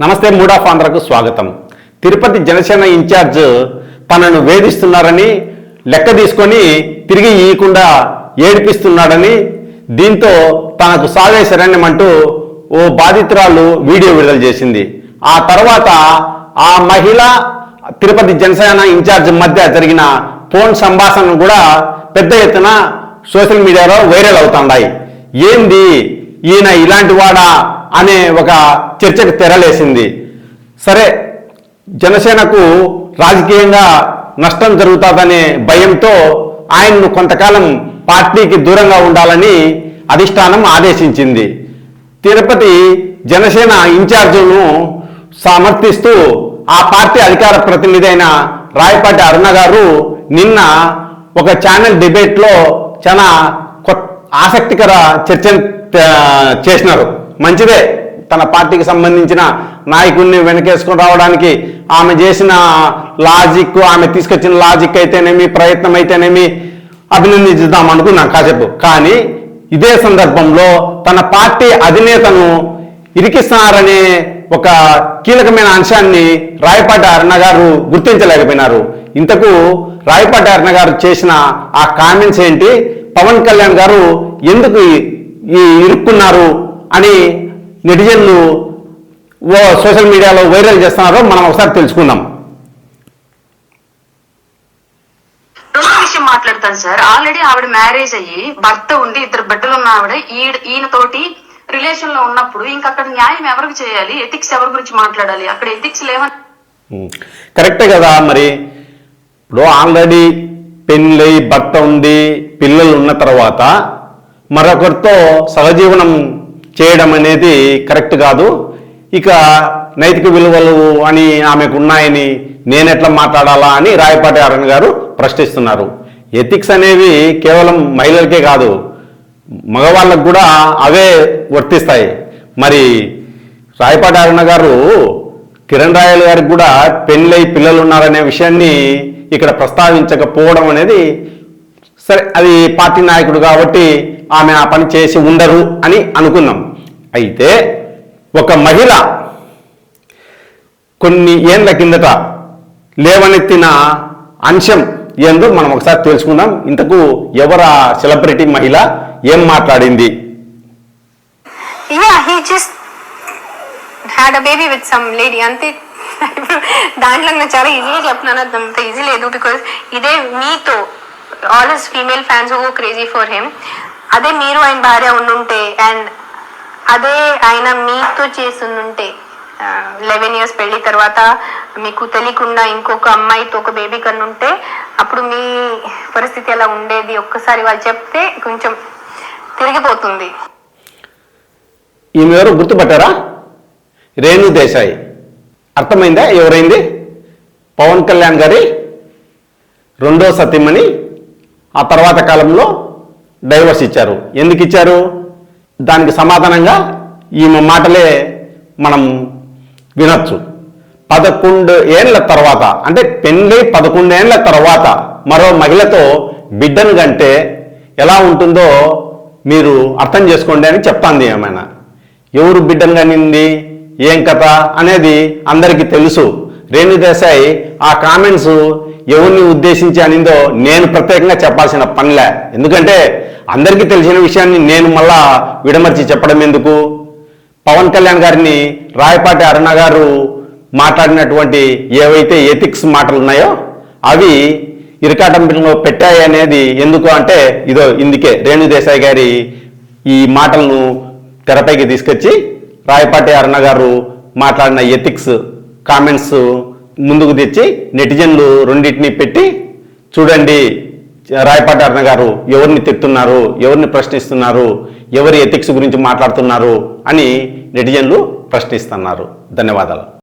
నమస్తే mood of ఆంధ్రకు స్వాగతం. Tirupati Janasena incharge తనను వేధిస్తున్నారని లెక్క తీసుకొని తిరిగి ఇయ్యకుండా ఏడిపిస్తున్నాడని దీంతో తనకు సాగే శరణ్యమంటూ ఓ బాధితురాలు వీడియో విడుదల చేసింది. ఆ తర్వాత ఆ మహిళ తిరుపతి జనసేన ఇన్ఛార్జ్ మధ్య జరిగిన ఫోన్ సంభాషణ కూడా పెద్ద ఎత్తున సోషల్ మీడియాలో వైరల్ అవుతున్నాయి ఏంది? ఈయన ఇలాంటి వాడా? అనే ఒక చర్చకు తెరలేసింది. సరే జనసేనకు రాజకీయంగా నష్టం జరుగుతుందనే భయంతో ఆయన్ను కొంతకాలం పార్టీకి దూరంగా ఉండాలని అధిష్టానం ఆదేశించింది. తిరుపతి జనసేన ఇన్ఛార్జును సమర్థిస్తూ ఆ పార్టీ అధికార ప్రతినిధి అయిన రాయపాటి అరుణ గారు నిన్న ఒక ఛానల్ డిబేట్లో చాలా కొత్త ఆసక్తికర చర్చను చేసినారు. మంచిదే. తన పార్టీకి సంబంధించిన నాయకుడిని వెనకేసుకుని రావడానికి ఆమె చేసిన లాజిక్ ఆమె తీసుకొచ్చిన లాజిక్ అయితేనేమి ప్రయత్నం అయితేనేమి అభినందించుదాం అనుకున్నాను కాసేపు. కానీ ఇదే సందర్భంలో తన పార్టీ అధినేతను ఇరికిస్తున్నారనే ఒక కీలకమైన అంశాన్ని రాయపాటి అరుణ గారు గుర్తించలేకపోయినారు. ఇంతకు రాయపాటి అరుణ గారు చేసిన ఆ కామెంట్స్ ఏంటి? పవన్ కళ్యాణ్ గారు ఎందుకు ఈ ఇరుక్కున్నారు? అని నెటిజన్లు ఓ సోషల్ మీడియాలో వైరల్ చేస్తున్నారో మనం ఒకసారి తెలుసుకుందాం. మాట్లాడతాను సార్. ఆల్రెడీ ఆవిడ మ్యారేజ్ అయ్యి భర్త ఉండి ఇద్దరు బిడ్డలు ఉన్న ఆవిడ ఈయన తోటి రిలేషన్లో ఉన్నప్పుడు ఇంకా అక్కడ న్యాయం ఎవరికి చేయాలి? ఎథిక్స్ ఎవరి గురించి మాట్లాడాలి? అక్కడ ఎథిక్స్ లేవని కరెక్టే కదా మరి. ఇప్పుడు ఆల్రెడీ పెళ్ళై భర్త ఉంది పిల్లలు ఉన్న తర్వాత మరొకరితో సహజీవనం చేయడం అనేది కరెక్ట్ కాదు. ఇక నైతిక విలువలు అని ఆమెకు ఉన్నాయని నేనెట్లా మాట్లాడాలా అని రాయపాటి అరణ్ గారు ప్రశ్నిస్తున్నారు. ఎథిక్స్ అనేవి కేవలం మహిళలకే కాదు మగవాళ్ళకు కూడా అవే వర్తిస్తాయి. మరి రాయపాటి అరుణ గారు కిరణ్ రాయల్ గారికి కూడా పెళ్ళై పిల్లలు ఉన్నారనే విషయాన్ని ఇక్కడ ప్రస్తావించకపోవడం అనేది సరే అది పార్టీ నాయకుడు కాబట్టి ఆమె ఆ పని చేసి ఉండరు అని అనుకున్నాం. అయితే ఒక మహిళ కొన్ని ఏండ్ల కిందట లేవనెత్తిన అంశం ఏందో మనం ఒకసారి తెలుసుకుందాం. ఇంతకు ఎవరా సెలబ్రిటీ మహిళ? ఏం మాట్లాడింది? Yeah, he just దాంట్లో నేను చాలా ఈజీగా చెప్తున్నాను. అంత ఈజీ లేదు బికాస్ ఇదే మీతో all his female fans crazy for him అదే మీరు ఆయన భార్య ఉండుంటే అండ్ అదే ఆయన మీతో చేస్తుంటే లెవెన్ ఇయర్స్ పెళ్ళి తర్వాత మీకు తెలియకుండా ఇంకొక అమ్మాయితో ఒక బేబీ కన్నుంటే అప్పుడు మీ పరిస్థితి ఎలా ఉండేది? ఒక్కసారి వాళ్ళు చెప్తే కొంచెం తిరిగిపోతుంది. ఈమె ఎవరు గుర్తుపట్టారా? రేణు దేశాయి. అర్థమైందా? ఎవరైంది? పవన్ కళ్యాణ్ గారి రెండో సతీమణి. ఆ తర్వాత కాలంలో డైవర్స్ ఇచ్చారు. ఎందుకు ఇచ్చారు? దానికి సమాధానంగా ఈమె మాటలే మనం వినొచ్చు. పదకొండు ఏండ్ల తర్వాత అంటే పెళ్ళై పదకొండేండ్ల తర్వాత మరో మహిళతో బిడ్డను కంటే ఎలా ఉంటుందో మీరు అర్థం చేసుకోండి అని చెప్తాంది ఏమైనా. ఎవరు బిడ్డను కనింది? ఏం కథ? అనేది అందరికీ తెలుసు. రేణు దేశాయ్ ఆ కామెంట్స్ ఎవరిని ఉద్దేశించి అనిందో నేను ప్రత్యేకంగా చెప్పాల్సిన పనిలే. ఎందుకంటే అందరికీ తెలిసిన విషయాన్ని నేను మళ్ళా విడమర్చి చెప్పడం ఎందుకు? పవన్ కళ్యాణ్ గారిని రాయపాటి అరుణ గారు మాట్లాడినటువంటి ఏవైతే ఎథిక్స్ మాటలు ఉన్నాయో అవి ఇరకాటంలో పెట్టాయి అనేది ఎందుకు అంటే ఇదో ఇందుకే రేణుదేశాయ్ గారి ఈ మాటలను తెరపైకి తీసుకొచ్చి రాయపాటి అరుణ గారు మాట్లాడిన ఎథిక్స్ కామెంట్స్ ముందుకు తెచ్చి నెటిజన్లు రెండింటిని పెట్టి చూడండి రాయపాటి అరుణ గారు ఎవరిని తిట్టున్నారు ఎవరిని ప్రశ్నిస్తున్నారు ఎవరి ఎథిక్స్ గురించి మాట్లాడుతున్నారు అని నెటిజన్లు ప్రశ్నిస్తున్నారు. ధన్యవాదాలు.